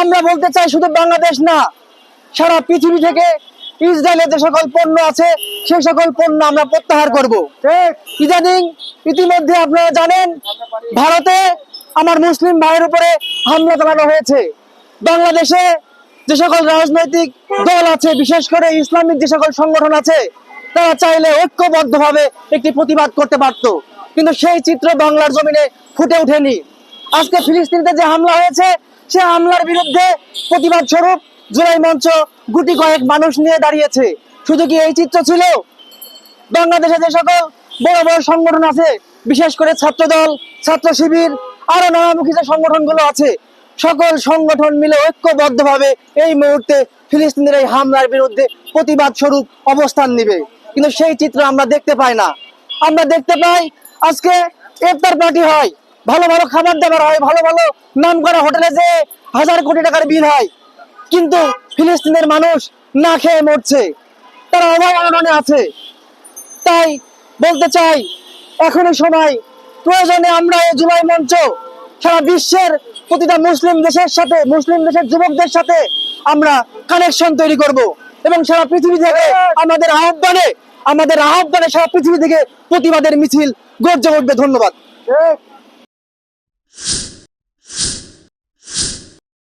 আমরা বলতে চাই শুধু বাংলাদেশ না সারা পৃথিবী থেকে ইসরায়েলের যে সকল পণ্য আছে সেই সকল পণ্য আমরা প্রত্যাহার করব। ইদানিং ইতিমধ্যে আপনারা জানেন ভারতে আমার মুসলিম ভাইয়ের উপরে হামলা চালানো হয়েছে। বাংলাদেশে যে সকল রাজনৈতিক দল আছে বিশেষ করে ইসলামিক যে সকল সংগঠন আছে তারা চাইলে ঐক্যবদ্ধভাবে একটি প্রতিবাদ করতে পারত। কিন্তু সেই চিত্র বাংলার জমিনে ফুটে ওঠেনি। আজকে ফিলিস্তিনিতে যে হামলা হয়েছে, সে হামলার বিরুদ্ধে প্রতিবাদ স্বরূপ জুলাই মঞ্চ গুটি কয়েক মানুষ নিয়ে দাঁড়িয়েছে। শুধু কি এই চিত্র ছিল? বাংলাদেশে যে সকল বড় বড় সংগঠন আছে, বিশেষ করে ছাত্র দল ছাত্র শিবির, আরও নানামুখী যে সংগঠনগুলো আছে, সকল সংগঠন মিলে ঐক্যবদ্ধভাবে এই মুহূর্তে ফিলিস্তিনের এই হামলার বিরুদ্ধে প্রতিবাদ স্বরূপ অবস্থান নিবে। কিন্তু সেই চিত্র আমরা দেখতে পাই না। আমরা দেখতে পাই আজকে ইফতার পার্টি হয়। ভালো ভালো খাবার দাবার হয়, ভালো ভালো নাম করা হোটেলে যে হাজার কোটি টাকার বিল হয়। কিন্তু ফিলিস্তিনের মানুষ না খেয়ে মরছে, তারা অভাব অনটনে আছে। তাই বলতে চাই, এখনই সময় প্রয়োজনে আমরা এই জুলাই মঞ্চ সারা বিশ্বের প্রতিটা মুসলিম দেশের সাথে, মুসলিম দেশের যুবকদের সাথে আমরা কানেকশন তৈরি করব এবং সারা পৃথিবী থেকে আমাদের আহ্বানে আমাদের আহ্বানে সারা পৃথিবী থেকে প্রতিবাদের মিছিল গর্জে উঠবে। ধন্যবাদ।